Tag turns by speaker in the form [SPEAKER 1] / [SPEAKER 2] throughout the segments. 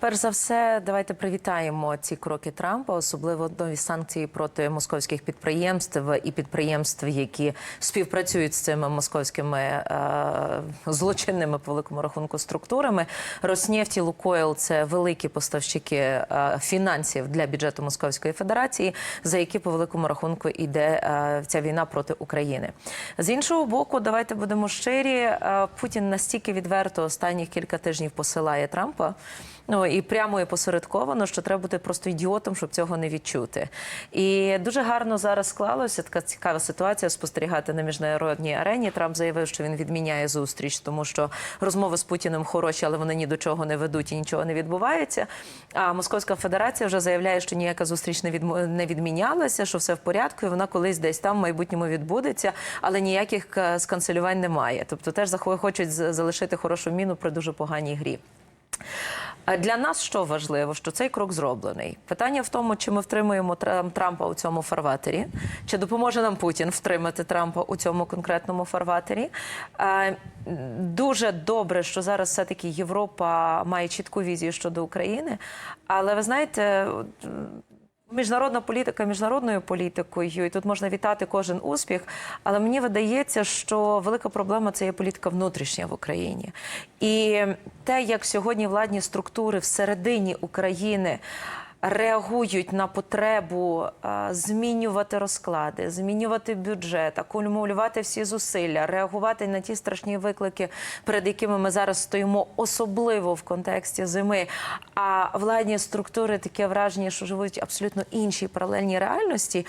[SPEAKER 1] Перш за все, давайте привітаємо ці кроки Трампа, особливо нові санкції проти московських підприємств і підприємств, які співпрацюють з цими московськими е, злочинними по великому рахунку структурами. Роснефті, Лукойл це великі поставщики е, фінансів для бюджету Московської Федерації, за які по великому рахунку йде е, ця війна проти України. З іншого боку, давайте будемо щирі. е, Путін настільки відверто останніх кілька тижнів посилає Трампа. Ну і прямо і посередковано, що треба бути просто ідіотом, щоб цього не відчути. І дуже гарно зараз склалося така цікава ситуація спостерігати на міжнародній арені. Трамп заявив, що він відміняє зустріч, тому що розмови з Путіним хороші, але вони ні до чого не ведуть і нічого не відбувається. А Московська Федерація вже заявляє, що ніяка зустріч не відмо- не відмінялася, що все в порядку, і вона колись десь там в майбутньому відбудеться, але ніяких е, сканцелювань немає. Тобто теж хочуть залишити хорошу міну при дуже поганій грі. Для нас що важливо, що цей крок зроблений. Питання в тому, чи ми втримуємо Трам- Трампа у цьому фарватері, чи допоможе нам Путін втримати Трампа у цьому конкретному фарватері. Дуже добре, що зараз все-таки Європа має чітку візію щодо України. Але ви знаєте, Міжнародна політика міжнародною політикою, і тут можна вітати кожен успіх. Але мені видається, що велика проблема це є політика внутрішня в Україні. І те, як сьогодні владні структури всередині України реагують на потребу змінювати розклади, змінювати бюджет, акумулювати всі зусилля, реагувати на ті страшні виклики, перед якими ми зараз стоїмо, особливо в контексті зими. А владні структури таке враження, що живуть абсолютно іншій паралельній реальності.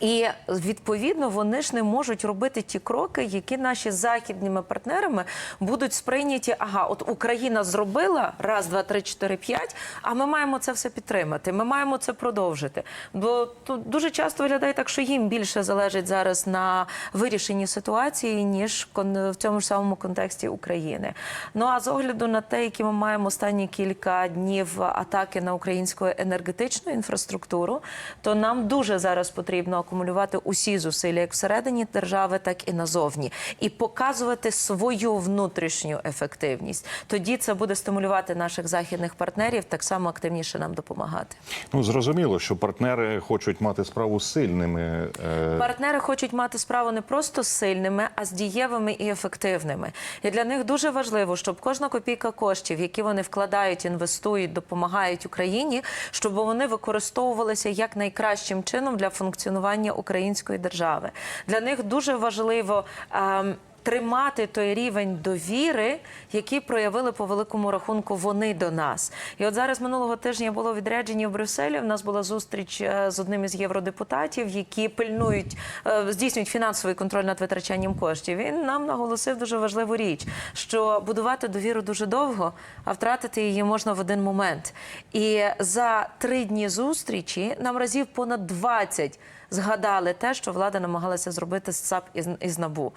[SPEAKER 1] І відповідно вони ж не можуть робити ті кроки, які наші західними партнерами будуть сприйняті. Ага, от Україна зробила раз, два, три, чотири, п'ять. А ми маємо це все підтримати. Ми маємо це продовжити. Бо тут дуже часто виглядає так, що їм більше залежить зараз на вирішенні ситуації, ніж в цьому ж самому контексті України. Ну а з огляду на те, які ми маємо останні кілька днів атаки на українську енергетичну інфраструктуру, то нам дуже зараз потрібно акумулювати усі зусилля як всередині держави, так і назовні, і показувати свою внутрішню ефективність. Тоді це буде стимулювати наших західних партнерів так само активніше нам допомагати.
[SPEAKER 2] Ну зрозуміло, що партнери хочуть мати справу з сильними. е,
[SPEAKER 1] Партнери хочуть мати справу не просто з сильними, а з дієвими і ефективними. І для них дуже важливо, щоб кожна копійка коштів, які вони вкладають, інвестують, допомагають Україні, щоб вони використовувалися як найкращим чином для функціонування української держави. Для них дуже важливо. ем, Тримати той рівень довіри, який проявили по великому рахунку вони до нас. І от зараз минулого тижня було відряджені в Брюсселі. В нас була зустріч е, з одним із євродепутатів, які пильнують, е, здійснюють фінансовий контроль над витрачанням коштів. Він нам наголосив дуже важливу річ, що будувати довіру дуже довго, а втратити її можна в один момент. І за три дні зустрічі нам разів понад 20 згадали те, що влада намагалася зробити з ЦАП і з- НАБУ.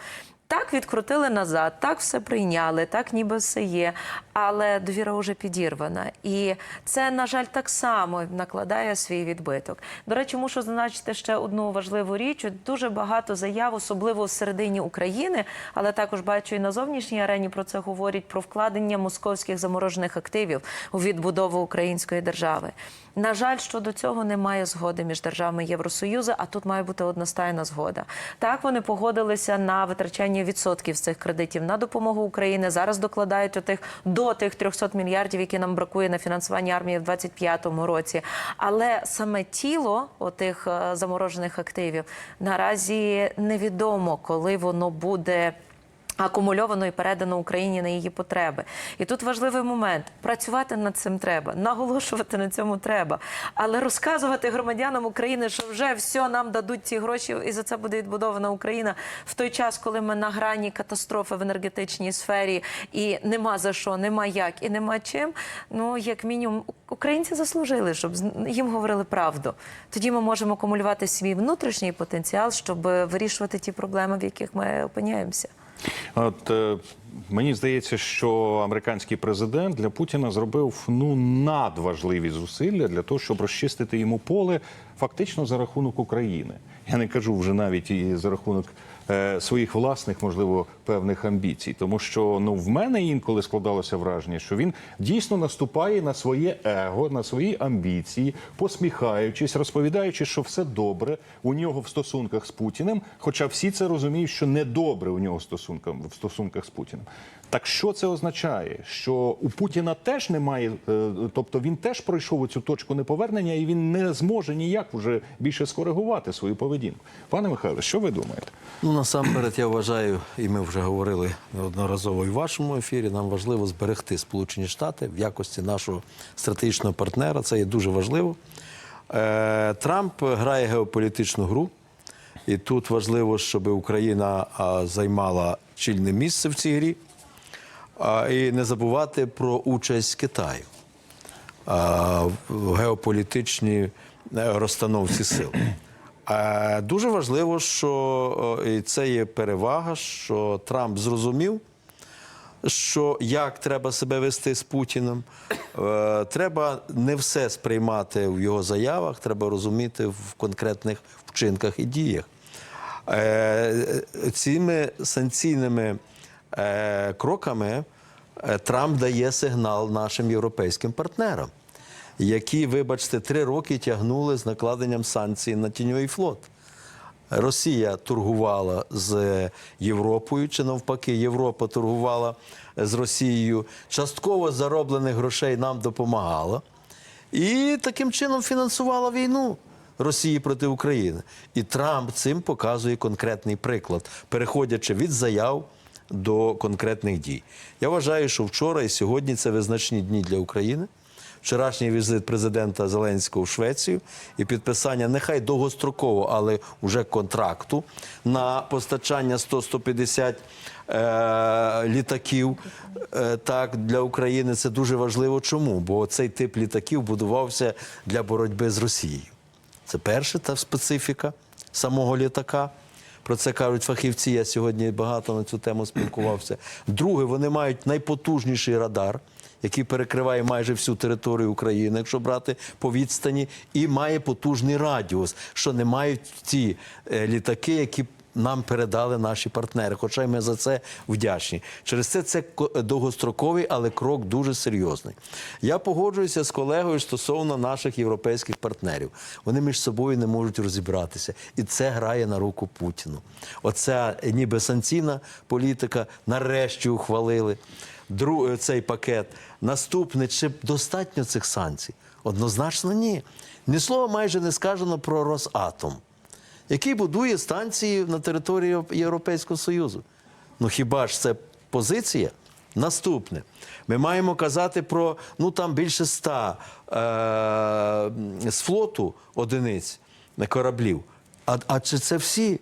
[SPEAKER 1] Так відкрутили назад, так все прийняли, так ніби все є, але довіра вже підірвана. І це, на жаль, так само накладає свій відбиток. До речі, мушу зазначити ще одну важливу річ. Дуже багато заяв, особливо всередині України, але також бачу і на зовнішній арені про це говорять про вкладення московських заморожених активів у відбудову української держави. На жаль, щодо цього немає згоди між державами Євросоюзу, а тут має бути одностайна згода. Так вони погодилися на витрачання відсотків з цих кредитів на допомогу України. Зараз докладають отих до тих 300 мільярдів, які нам бракує на фінансування армії в 2025 році. Але саме тіло отих е, заморожених активів наразі невідомо, коли воно буде. Акумульовано і передано Україні на її потреби, і тут важливий момент: працювати над цим треба, наголошувати на цьому треба, але розказувати громадянам України, що вже все нам дадуть ці гроші, і за це буде відбудована Україна в той час, коли ми на грані катастрофи в енергетичній сфері, і нема за що, нема як і нема чим. Ну як мінімум, українці заслужили, щоб їм говорили правду. Тоді ми можемо акумулювати свій внутрішній потенціал, щоб вирішувати ті проблеми, в яких ми опиняємося.
[SPEAKER 2] От е, мені здається, що американський президент для Путіна зробив ну надважливі зусилля для того, щоб розчистити йому поле фактично за рахунок України. Я не кажу вже навіть і за рахунок своїх власних, можливо, певних амбіцій. Тому що ну в мене інколи складалося враження, що він дійсно наступає на своє его, на свої амбіції, посміхаючись, розповідаючи, що все добре у нього в стосунках з Путіним. Хоча всі це розуміють, що не добре у нього в стосунках з Путіним. Так що це означає? Що у Путіна теж немає, е, тобто він теж пройшов цю точку неповернення, і він не зможе ніяк вже більше скоригувати свою поведінку. Пане Михайле, що ви думаєте?
[SPEAKER 3] Ну, насамперед, я вважаю, і ми вже говорили неодноразово і в вашому ефірі. Нам важливо зберегти Сполучені Штати в якості нашого стратегічного партнера. Це є дуже важливо. Е, Трамп грає геополітичну гру, і тут важливо, щоб Україна займала чільне місце в цій грі, і не забувати про участь Китаю в геополітичній е, розстановці сил. Дуже важливо, що і це є перевага, що Трамп зрозумів, що як треба себе вести з Путіним. Е, Треба не все сприймати в його заявах, треба розуміти в конкретних вчинках і діях. Е, Цими санкційними кроками е, Трамп дає сигнал нашим європейським партнерам, які, вибачте, три роки тягнули з накладенням санкцій на тіньовий флот. Росія торгувала з Європою, чи навпаки, Європа торгувала з Росією. Частково зароблених грошей нам допомагала. І таким чином фінансувала війну Росії проти України. І Трамп цим показує конкретний приклад, переходячи від заяв до конкретних дій. Я вважаю, що вчора і сьогодні це визначні дні для України. Вчорашній візит президента Зеленського в Швецію і підписання нехай довгостроково, але вже контракту на постачання 100-150 е, літаків е, так, для України. Це дуже важливо. Чому? Бо цей тип літаків будувався для боротьби з Росією. Це перша та специфіка самого літака. Про це кажуть фахівці. Я сьогодні багато на цю тему спілкувався. Друге, вони мають найпотужніший радар, який перекриває майже всю територію України, якщо брати по відстані, і має потужний радіус, що не мають ті е, літаки, які нам передали наші партнери. Хоча й ми за це вдячні. Через це це ко- довгостроковий, але крок дуже серйозний. Я погоджуюся з колегою стосовно наших європейських партнерів. Вони між собою не можуть розібратися, і це грає на руку Путіну. Оця е, ніби санкційна політика нарешті ухвалили. Дру- цей пакет. Наступне, чи достатньо цих санкцій? Однозначно, ні. Ні слова майже не сказано про Росатом який будує станції на території Європейського Союзу. Ну хіба ж це позиція? Наступне. Ми маємо казати про ну там більше ста е- з флоту одиниць кораблів. А, а чи це всі?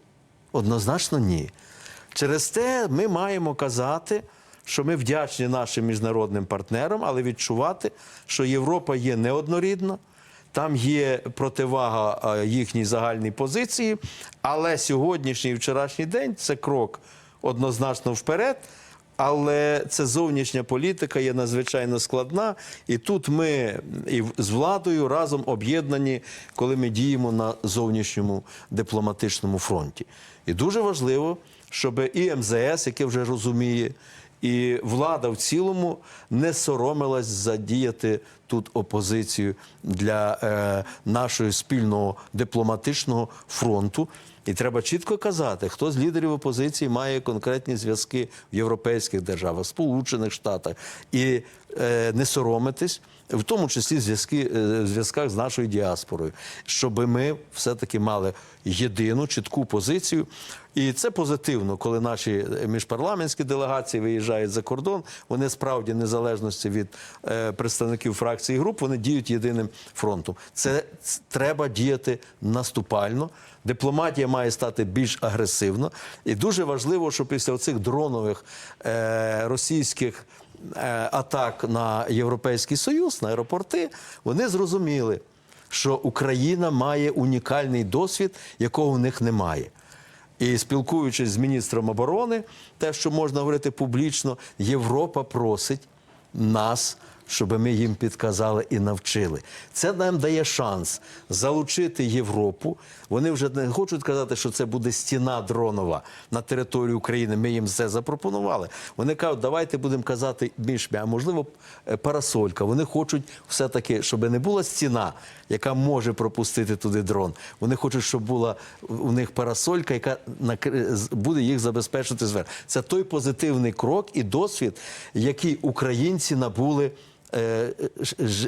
[SPEAKER 3] Однозначно ні. Через те ми маємо казати, що ми вдячні нашим міжнародним партнерам, але відчувати, що Європа є неоднорідна. Там є противага е, їхній загальній позиції, але сьогоднішній і вчорашній день це крок однозначно вперед. Але це зовнішня політика є надзвичайно складна, і тут ми і з владою разом об'єднані, коли ми діємо на зовнішньому дипломатичному фронті. І дуже важливо, щоб і МЗС, яке вже розуміє, і влада в цілому не соромилась задіяти тут опозицію для е, нашого спільного дипломатичного фронту. І треба чітко казати, хто з лідерів опозиції має конкретні зв'язки в європейських державах, Сполучених Штатах, і е, не соромитись, в тому числі зв'язки е, зв'язках з нашою діаспорою, щоб ми все-таки мали єдину чітку позицію. І це позитивно, коли наші міжпарламентські делегації виїжджають за кордон. Вони справді незалежності від е, представників фракцій і груп, вони діють єдиним фронтом. Це ц- треба діяти наступально. Дипломатія має стати більш агресивно. І дуже важливо, що після цих дронових е, російських е, атак на Європейський Союз, на аеропорти, вони зрозуміли, що Україна має унікальний досвід, якого в них немає. І спілкуючись з міністром оборони, те, що можна говорити публічно, Європа просить нас, щоб ми їм підказали і навчили. Це нам дає шанс залучити Європу. Вони вже не хочуть казати, що це буде стіна дронова на території України. Ми їм це запропонували. Вони кажуть, давайте будемо казати більш а можливо е, парасолька. Вони хочуть все-таки, щоб не була стіна, яка може пропустити туди дрон. Вони хочуть, щоб була у них парасолька, яка накри- буде їх забезпечити зверху. Це той позитивний крок і досвід, який українці набули. Е,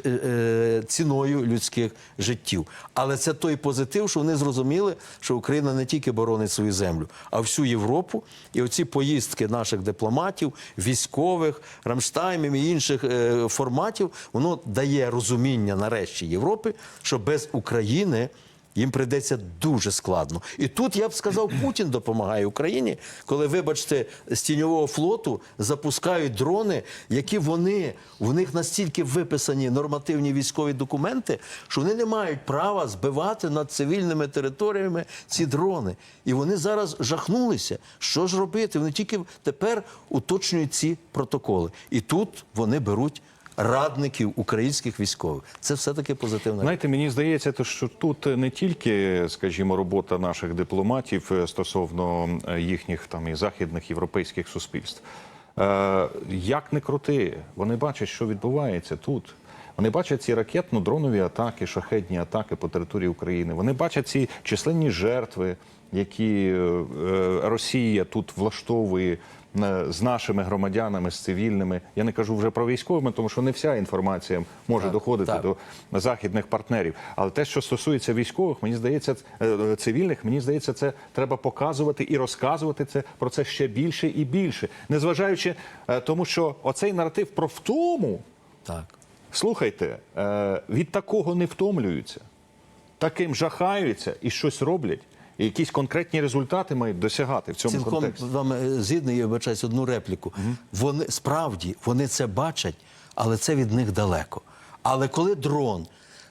[SPEAKER 3] е, Ціною людських життів, але це той позитив, що вони зрозуміли, що Україна не тільки боронить свою землю, а всю Європу. І оці поїздки наших дипломатів, військових, Рамштаймів і інших е, форматів, воно дає розуміння нарешті Європи, що без України їм прийдеться дуже складно. І тут я б сказав, Путін допомагає Україні, коли, вибачте, з тіньового флоту запускають дрони, які вони в них настільки виписані нормативні військові документи, що вони не мають права збивати над цивільними територіями ці дрони. І вони зараз жахнулися. Що ж робити? Вони тільки тепер уточнюють ці протоколи. І тут вони беруть радників українських військових. Це все таки позитивна.
[SPEAKER 2] Знаєте, мені здається, то, що тут не тільки, скажімо, робота наших дипломатів е, стосовно е, їхніх там і західних європейських суспільств. Е, як не крути, вони бачать, що відбувається тут. Вони бачать ці ракетно-дронові атаки, шахетні атаки по території України. Вони бачать ці численні жертви, які е, Росія тут влаштовує з нашими громадянами, з цивільними. Я не кажу вже про військовими, тому що не вся інформація може доходити
[SPEAKER 3] так.
[SPEAKER 2] до західних партнерів. Але те, що стосується військових, мені здається, е, е, цивільних, мені здається, це треба показувати і розказувати це про це ще більше і більше, незважаючи е, тому, що оцей наратив про втому.
[SPEAKER 3] Так.
[SPEAKER 2] Слухайте, е, від такого не втомлюються, таким жахаються і щось роблять, і якісь конкретні результати мають досягати в цьому
[SPEAKER 3] Цілком
[SPEAKER 2] контексті.
[SPEAKER 3] з вами е, згідний, я вибачаюсь, одну репліку. Вони справді вони це бачать, але це від них далеко. Але коли дрон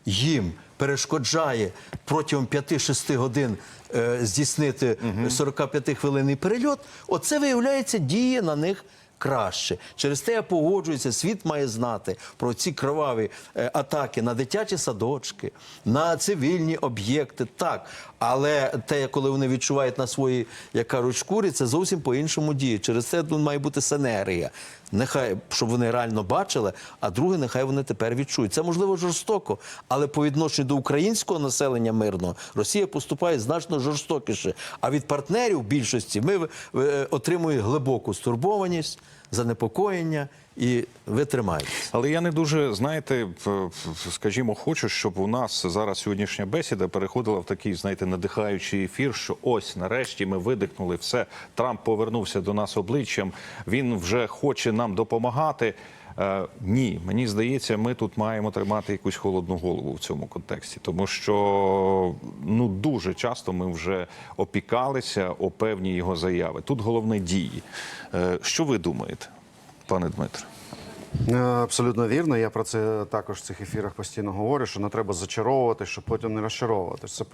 [SPEAKER 3] їм перешкоджає протягом 5-6 годин е, здійснити 45-хвилинний перельот, оце виявляється діє на них. Краще через те я погоджуюся. Світ має знати про ці кроваві е, атаки на дитячі садочки, на цивільні об'єкти. Так, але те, коли вони відчувають на своїй, як кажуть, шкурі, це зовсім по-іншому діє. Через це тут має бути синергія. Нехай щоб вони реально бачили, а друге, нехай вони тепер відчують. Це можливо жорстоко, але по відношенню до українського населення мирного Росія поступає значно жорстокіше. А від партнерів більшості ми е, отримуємо глибоку стурбованість, занепокоєння, і ви тримаєтесь.
[SPEAKER 2] Але я не дуже, знаєте, скажімо, хочу, щоб у нас зараз сьогоднішня бесіда переходила в такий, знаєте, надихаючий ефір, що ось нарешті ми видихнули все. Трамп повернувся до нас обличчям. Він вже хоче нам допомагати. Е, ні, мені здається, ми тут маємо тримати якусь холодну голову в цьому контексті, тому що ну дуже часто ми вже опікалися о певні його заяви. Тут головне дії. Е, що ви думаєте, пане Дмитре?
[SPEAKER 4] Е, Абсолютно вірно. Я про це також в цих ефірах постійно говорю, що не треба зачаровувати, щоб потім не розчаровувати. Це перше.